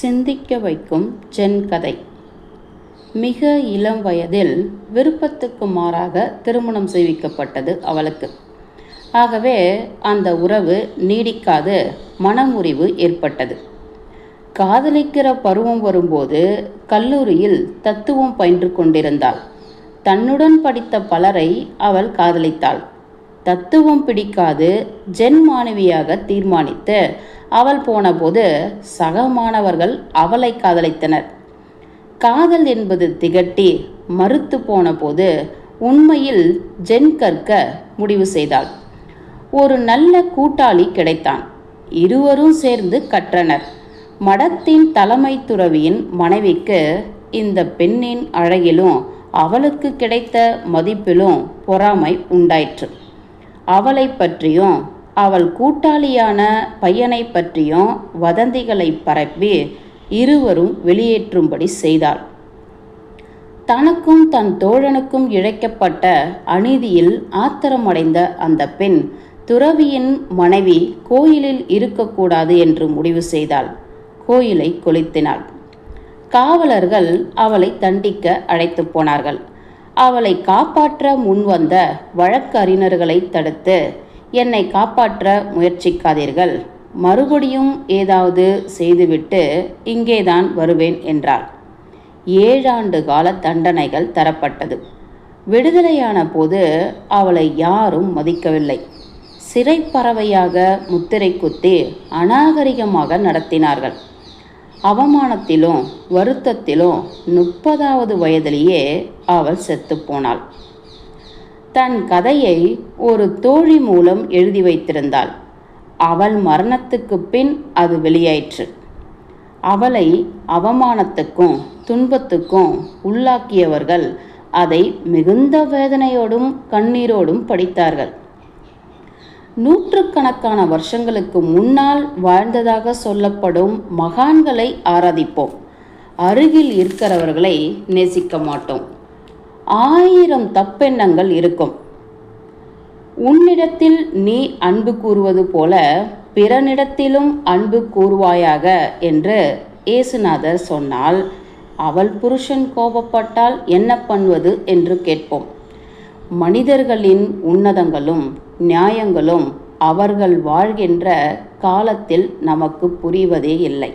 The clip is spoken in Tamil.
சிந்திக்க வைக்கும் ஜென் கதை. மிக இளம் வயதில் விருப்பத்துக்கு மாறாக திருமணம் செய்விக்கப்பட்டது அவளுக்கு. ஆகவே அந்த உறவு நீடிக்காது மனமுறிவு ஏற்பட்டது. காதலிக்கிற பருவம் வரும்போது கல்லூரியில் தத்துவம் பயின்று கொண்டிருந்தாள். தன்னுடன் படித்த பலரை அவள் காதலித்தாள். தத்துவம் பிடிக்காது ஜென் மாணவியாக தீர்மானித்து அவள் போனபோது சக மாணவர்கள் அவளை காதலித்தனர். காதல் என்பது திகட்டி மறுத்து போனபோது உண்மையில் ஜென் கற்க முடிவு செய்தாள். ஒரு நல்ல கூட்டாளி கிடைத்தான். இருவரும் சேர்ந்து கற்றனர். மடத்தின் தலைமை துறவியின் மனைவிக்கு இந்த பெண்ணின் அழகிலும் அவளுக்கு கிடைத்த மதிப்பிலும் பொறாமை உண்டாயிற்று. அவளை பற்றியும் அவள் கூட்டாளியான பையனை பற்றியும் வதந்திகளை பரப்பி இருவரும் வெளியேற்றும்படி செய்தாள். தனக்கும் தன் தோழனுக்கும் இழைக்கப்பட்ட அநீதியில் ஆத்திரமடைந்த அந்த பெண் துறவியின் மனைவி கோயிலில் இருக்கக்கூடாது என்று முடிவு செய்தாள். கோயிலை கொளுத்தினாள். காவலர்கள் அவளை தண்டிக்க அழைத்து போனார்கள். அவளை காப்பாற்ற முன்வந்த வழக்கறிஞர்களை தடுத்து என்னை காப்பாற்ற முயற்சிக்காதீர்கள். மறுபடியும் ஏதாவது செய்துவிட்டு இங்கேதான் வருவேன் என்றார் ஏழாண்டு கால தண்டனைகள் தரப்பட்டது. விடுதலையான போது அவளை யாரும் மதிக்கவில்லை. சிறைப்பறவையாக முத்திரை குத்தி அநாகரிகமாக நடத்தினார்கள். அவமானத்திலும் வருத்தத்திலும் முப்பதாவது வயதிலேயே அவள் செத்துப்போனாள். தன் கதையை ஒரு தோழி மூலம் எழுதி வைத்திருந்தாள். அவள் மரணத்துக்கு பின் அது வெளியாயிற்று. அவளை அவமானத்துக்கும் துன்பத்துக்கும் உள்ளாக்கியவர்கள் அதை மிகுந்த வேதனையோடும் கண்ணீரோடும் படித்தார்கள். நூற்றுக்கணக்கான வருஷங்களுக்கு முன்னால் வாழ்ந்ததாக சொல்லப்படும் மகான்களை ஆராதிப்போம். அருகில் இருக்கிறவர்களை நேசிக்க மாட்டோம். ஆயிரம் தப்பெண்ணங்கள் இருக்கும். உன்னிடத்தில் நீ அன்பு கூறுவது போல பிறனிடத்திலும் அன்பு கூறுவாயாக என்று இயேசுநாதர் சொன்னால் அவள் புருஷன் கோபப்பட்டால் என்ன பண்ணுவது என்று கேட்போம். மனிதர்களின் உன்னதங்களும் நியாயங்களும் அவர்கள் வாழ்கின்ற காலத்தில் நமக்கு புரிவதே இல்லை.